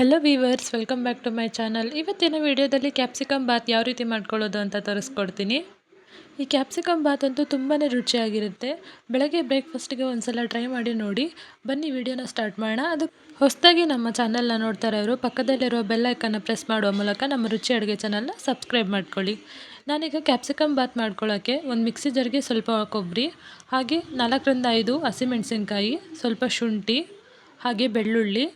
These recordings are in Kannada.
Hello viewers welcome back to my channel ಇವತ್ತಿನ ವಿಡಿಯೋದಲ್ಲಿ ಕ್ಯಾಪ್ಸಿಕಮ್ ಬಾತ್ ಯಾವ ರೀತಿ ಮಾಡ್ಕೊಳ್ಳೋದು ಅಂತ ತೋರಿಸ್ಕೊಡ್ತೀನಿ. ಈ ಕ್ಯಾಪ್ಸಿಕಮ್ ಬಾತ್ ಅಂತೂ ತುಂಬಾ ರುಚಿಯಾಗಿರುತ್ತೆ. ಬೆಳಗ್ಗೆ ಬ್ರೇಕ್ಫಾಸ್ಟ್ಗೆ ಒಂದು ಸಲ ಟ್ರೈ ಮಾಡಿ ನೋಡಿ. ಬನ್ನಿ ವಿಡಿಯೋನ ಸ್ಟಾರ್ಟ್ ಮಾಡೋಣ. ಅದು ಹೊಸದಾಗಿ ನಮ್ಮ ಚಾನಲ್ನ ನೋಡ್ತಾ ಇರೋರು, ಪಕ್ಕದಲ್ಲಿರೋ ಬೆಲ್ ಐಕನ್ನ ಪ್ರೆಸ್ ಮಾಡುವ ಮೂಲಕ ನಮ್ಮ ರುಚಿ ಅಡುಗೆ ಚಾನಲ್ನ ಸಬ್ಸ್ಕ್ರೈಬ್ ಮಾಡ್ಕೊಳ್ಳಿ. ನಾನೀಗ ಕ್ಯಾಪ್ಸಿಕಮ್ ಬಾತ್ ಮಾಡ್ಕೊಳ್ಳೋಕ್ಕೆ ಒಂದು ಮಿಕ್ಸಿ ಜರ್ಗೆ ಸ್ವಲ್ಪ ಕೊಬ್ಬರಿ, ಹಾಗೆ ನಾಲ್ಕರಿಂದ ಐದು ಹಸಿಮೆಣಸಿನ್ಕಾಯಿ ಸ್ವಲ್ಪ ಶುಂಠಿ, ಹಾಗೆ ಬೆಳ್ಳುಳ್ಳಿ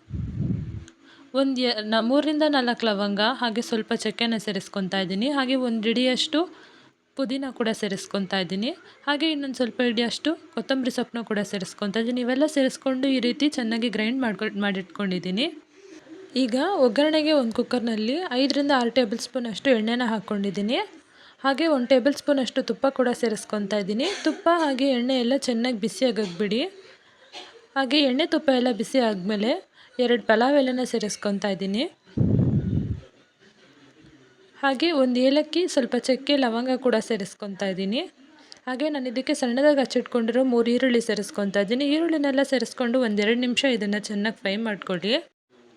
ಒಂದು ಎ ನ ಮೂರರಿಂದ ನಾಲ್ಕು ಲವಂಗ ಹಾಗೆ ಸ್ವಲ್ಪ ಚಕ್ಕೆನ ಸೇರಿಸ್ಕೊತಾ ಇದ್ದೀನಿ. ಹಾಗೆ ಒಂದು ಇಡಿಯಷ್ಟು ಪುದೀನ ಕೂಡ ಸೇರಿಸ್ಕೊತಾ ಇದ್ದೀನಿ. ಹಾಗೆ ಇನ್ನೊಂದು ಸ್ವಲ್ಪ ಇಡಿಯಷ್ಟು ಕೊತ್ತಂಬರಿ ಸೊಪ್ಪನ್ನು ಕೂಡ ಸೇರಿಸ್ಕೊತಾ ಇದ್ದೀನಿ. ಇವೆಲ್ಲ ಸೇರಿಸ್ಕೊಂಡು ಈ ರೀತಿ ಚೆನ್ನಾಗಿ ಗ್ರೈಂಡ್ ಮಾಡ್ಕೊ ಮಾಡಿಟ್ಕೊಂಡಿದ್ದೀನಿ. ಈಗ ಒಗ್ಗರಣೆಗೆ ಒಂದು ಕುಕ್ಕರ್ನಲ್ಲಿ ಐದರಿಂದ ಆರು ಟೇಬಲ್ ಸ್ಪೂನ್ ಅಷ್ಟು ಎಣ್ಣೆನ ಹಾಕ್ಕೊಂಡಿದ್ದೀನಿ. ಹಾಗೆ ಒಂದು ಟೇಬಲ್ ಸ್ಪೂನ್ ಅಷ್ಟು ತುಪ್ಪ ಕೂಡ ಸೇರಿಸ್ಕೊತಾ ಇದ್ದೀನಿ. ತುಪ್ಪ ಹಾಗೆ ಎಣ್ಣೆ ಎಲ್ಲ ಚೆನ್ನಾಗಿ ಬಿಸಿ ಹಾಗೆ ಎಣ್ಣೆ ತುಪ್ಪ ಎಲ್ಲ ಬಿಸಿ ಆದಮೇಲೆ ಎರಡು ಪಲಾವ್ ಎಲೆನ ಸೇರಿಸ್ಕೊತಾ ಇದ್ದೀನಿ. ಹಾಗೆ ಒಂದು ಏಲಕ್ಕಿ, ಸ್ವಲ್ಪ ಚಕ್ಕೆ, ಲವಂಗ ಕೂಡ ಸೇರಿಸ್ಕೊತಾ ಇದ್ದೀನಿ. ಹಾಗೆ ನಾನು ಇದಕ್ಕೆ ಸಣ್ಣದಾಗಿ ಹಚ್ಚಿಟ್ಕೊಂಡಿರೋ ಮೂರು ಈರುಳ್ಳಿ ಸೇರಿಸ್ಕೊತಾ ಇದ್ದೀನಿ. ಈರುಳ್ಳಿನೆಲ್ಲ ಸೇರಿಸ್ಕೊಂಡು ಒಂದೆರಡು ನಿಮಿಷ ಇದನ್ನು ಚೆನ್ನಾಗಿ ಫ್ರೈ ಮಾಡ್ಕೊಳ್ಳಿ.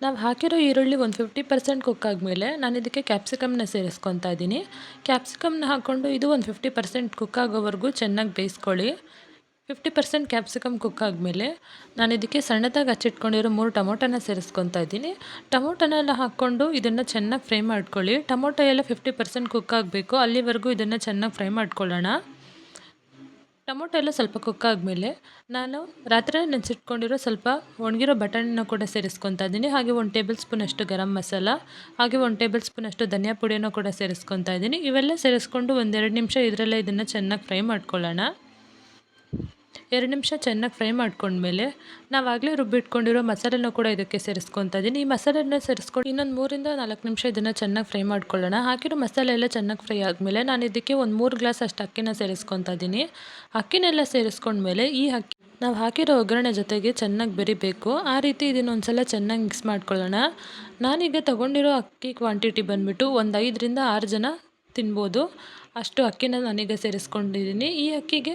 ನಾವು ಹಾಕಿರೋ ಈರುಳ್ಳಿ ಒಂದು ಫಿಫ್ಟಿ ಪರ್ಸೆಂಟ್ ಕುಕ್ ಆದಮೇಲೆ ನಾನು ಇದಕ್ಕೆ ಕ್ಯಾಪ್ಸಿಕಮ್ನ ಸೇರಿಸ್ಕೊತಾ ಇದ್ದೀನಿ. ಕ್ಯಾಪ್ಸಿಕಮ್ನ ಹಾಕ್ಕೊಂಡು ಇದು ಒಂದು ಫಿಫ್ಟಿ ಪರ್ಸೆಂಟ್ ಕುಕ್ ಆಗೋವರೆಗೂ ಚೆನ್ನಾಗಿ ಬೇಯಿಸ್ಕೊಳ್ಳಿ. ಫಿಫ್ಟಿ ಪರ್ಸೆಂಟ್ ಕ್ಯಾಪ್ಸಿಕಮ್ ಕುಕ್ ಆದಮೇಲೆ ನಾನು ಇದಕ್ಕೆ ಸಣ್ಣದಾಗಿ ಹಚ್ಚಿಟ್ಕೊಂಡಿರೋ ಮೂರು ಟೊಮೊಟೊನ ಸೇರಿಸ್ಕೊತಾ ಇದ್ದೀನಿ. ಟೊಮೊಟೊನೆಲ್ಲ ಹಾಕ್ಕೊಂಡು ಇದನ್ನು ಚೆನ್ನಾಗಿ ಫ್ರೈ ಮಾಡ್ಕೊಳ್ಳಿ. ಟೊಮೊಟೊ ಎಲ್ಲ ಫಿಫ್ಟಿ ಪರ್ಸೆಂಟ್ ಕುಕ್ ಆಗಬೇಕು. ಅಲ್ಲಿವರೆಗೂ ಇದನ್ನು ಚೆನ್ನಾಗಿ ಫ್ರೈ ಮಾಡ್ಕೊಳ್ಳೋಣ. ಟೊಮೊಟೊ ಎಲ್ಲ ಸ್ವಲ್ಪ ಕುಕ್ ಆದಮೇಲೆ ನಾನು ರಾತ್ರಿ ನೆನೆಸಿಟ್ಕೊಂಡಿರೋ ಸ್ವಲ್ಪ ಒಣಗಿರೋ ಬಟಾಣಿನ ಕೂಡ ಸೇರಿಸ್ಕೊತಾ ಇದ್ದೀನಿ. ಹಾಗೆ ಒಂದು ಟೇಬಲ್ ಸ್ಪೂನ್ ಅಷ್ಟು ಗರಂ ಮಸಾಲ, ಹಾಗೆ ಒಂದು ಟೇಬಲ್ ಸ್ಪೂನ್ ಅಷ್ಟು ಧನಿಯಾ ಪುಡಿಯನ್ನು ಕೂಡ ಸೇರಿಸ್ಕೊತಾ ಇದ್ದೀನಿ. ಇವೆಲ್ಲ ಸೇರಿಸ್ಕೊಂಡು ಒಂದೆರಡು ನಿಮಿಷ ಇದರಲ್ಲೇ ಇದನ್ನು ಚೆನ್ನಾಗಿ ಫ್ರೈ ಮಾಡ್ಕೊಳ್ಳೋಣ. ಎರಡು ನಿಮಿಷ ಚೆನ್ನಾಗಿ ಫ್ರೈ ಮಾಡ್ಕೊಂಡ್ಮೇಲೆ ನಾವಾಗಲೇ ರುಬ್ಬಿಟ್ಕೊಂಡಿರೋ ಮಸಾಲೆನೂ ಕೂಡ ಇದಕ್ಕೆ ಸೇರಿಸ್ಕೊತಾ ಇದ್ದೀನಿ ಈ ಮಸಾಲೆನ ಸೇರಿಸ್ಕೊಂಡು ಇನ್ನೊಂದು ಮೂರಿಂದ ನಾಲ್ಕು ನಿಮಿಷ ಇದನ್ನು ಚೆನ್ನಾಗಿ ಫ್ರೈ ಮಾಡ್ಕೊಳ್ಳೋಣ. ಹಾಕಿರೋ ಮಸಾಲೆ ಎಲ್ಲ ಚೆನ್ನಾಗಿ ಫ್ರೈ ಆದಮೇಲೆ ನಾನು ಇದಕ್ಕೆ ಒಂದು ಮೂರು ಗ್ಲಾಸ್ ಅಷ್ಟು ಅಕ್ಕಿನ ಸೇರಿಸ್ಕೊತಾ ಇದ್ದೀನಿ ಅಕ್ಕಿನೆಲ್ಲ ಸೇರಿಸ್ಕೊಂಡ್ಮೇಲೆ ಈ ಅಕ್ಕಿ ನಾವು ಹಾಕಿರೋ ಒಗ್ಗರಣೆ ಜೊತೆಗೆ ಚೆನ್ನಾಗಿ ಬೆರಿಬೇಕು. ಆ ರೀತಿ ಇದನ್ನು ಒಂದು ಸಲ ಚೆನ್ನಾಗಿ ಮಿಕ್ಸ್ ಮಾಡ್ಕೊಳ್ಳೋಣ. ನಾನೀಗ ತೊಗೊಂಡಿರೋ ಅಕ್ಕಿ ಕ್ವಾಂಟಿಟಿ ಬಂದುಬಿಟ್ಟು ಒಂದು ಐದರಿಂದ ಆರು ಜನ ತಿನ್ಬೋದು. ಅಷ್ಟು ಅಕ್ಕಿನ ನಾನೀಗ ಸೇರಿಸ್ಕೊಂಡಿದ್ದೀನಿ ಈ ಅಕ್ಕಿಗೆ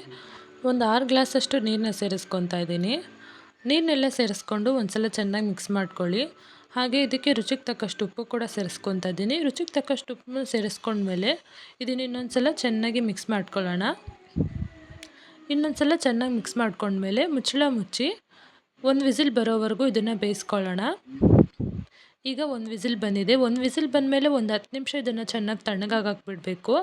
ಒಂದು ಆರು ಗ್ಲಾಸಷ್ಟು ನೀರನ್ನ ಸೇರಿಸ್ಕೊತಾ ಇದ್ದೀನಿ. ನೀರನ್ನೆಲ್ಲ ಸೇರಿಸ್ಕೊಂಡು ಒಂದು ಸಲ ಚೆನ್ನಾಗಿ ಮಿಕ್ಸ್ ಮಾಡ್ಕೊಳ್ಳಿ. ಹಾಗೆ ಇದಕ್ಕೆ ರುಚಿಗೆ ತಕ್ಕಷ್ಟು ಉಪ್ಪು ಕೂಡ ಸೇರಿಸ್ಕೊತಾ ಇದ್ದೀನಿ. ರುಚಿಗೆ ತಕ್ಕಷ್ಟು ಉಪ್ಪು ಸೇರಿಸ್ಕೊಂಡ್ಮೇಲೆ ಇದನ್ನು ಇನ್ನೊಂದು ಸಲ ಚೆನ್ನಾಗಿ ಮಿಕ್ಸ್ ಮಾಡ್ಕೊಳ್ಳೋಣ. ಇನ್ನೊಂದು ಸಲ ಚೆನ್ನಾಗಿ ಮಿಕ್ಸ್ ಮಾಡ್ಕೊಂಡ್ಮೇಲೆ ಮುಚ್ಚಳ ಮುಚ್ಚಿ ಒಂದು ವಿಸಿಲ್ ಬರೋವರೆಗೂ ಇದನ್ನು ಬೇಯಿಸ್ಕೊಳ್ಳೋಣ. ಈಗ ಒಂದು ವಿಸಿಲ್ ಬಂದಿದೆ. ಒಂದು ವಿಸಿಲ್ ಬಂದಮೇಲೆ ಒಂದು ಹತ್ತು ನಿಮಿಷ ಇದನ್ನು ಚೆನ್ನಾಗಿ ತಣ್ಣಗಾಗಕ್ಕೆ ಬಿಡಬೇಕು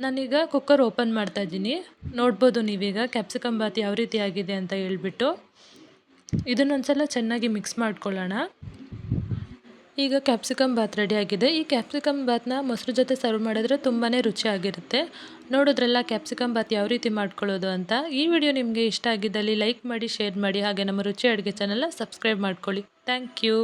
ನಾನೀಗ ಕುಕ್ಕರ್ ಓಪನ್ ಮಾಡ್ತಾ ಇದ್ದೀನಿ. ನೋಡ್ಬೋದು ನೀವೀಗ ಕ್ಯಾಪ್ಸಿಕಮ್ ಬಾತ್ ಯಾವ ರೀತಿ ಆಗಿದೆ ಅಂತ ಹೇಳ್ಬಿಟ್ಟು. ಇದನ್ನೊಂದ್ಸಲ ಚೆನ್ನಾಗಿ ಮಿಕ್ಸ್ ಮಾಡ್ಕೊಳ್ಳೋಣ. ಈಗ ಕ್ಯಾಪ್ಸಿಕಮ್ ಬಾತ್ ರೆಡಿ ಆಗಿದೆ. ಈ ಕ್ಯಾಪ್ಸಿಕಮ್ ಬಾತ್ನ ಮೊಸರು ಜೊತೆ ಸರ್ವ್ ಮಾಡಿದ್ರೆ ತುಂಬಾ ರುಚಿಯಾಗಿರುತ್ತೆ ನೋಡಿದ್ರೆಲ್ಲ ಕ್ಯಾಪ್ಸಿಕಮ್ ಬಾತ್ ಯಾವ ರೀತಿ ಮಾಡ್ಕೊಳ್ಳೋದು ಅಂತ. ಈ ವಿಡಿಯೋ ನಿಮಗೆ ಇಷ್ಟ ಆಗಿದ್ದಲ್ಲಿ ಲೈಕ್ ಮಾಡಿ, ಶೇರ್ ಮಾಡಿ, ಹಾಗೆ ನಮ್ಮ ರುಚಿ ಅಡುಗೆ ಚಾನಲ್ನ ಸಬ್ಸ್ಕ್ರೈಬ್ ಮಾಡ್ಕೊಳ್ಳಿ. Thank you.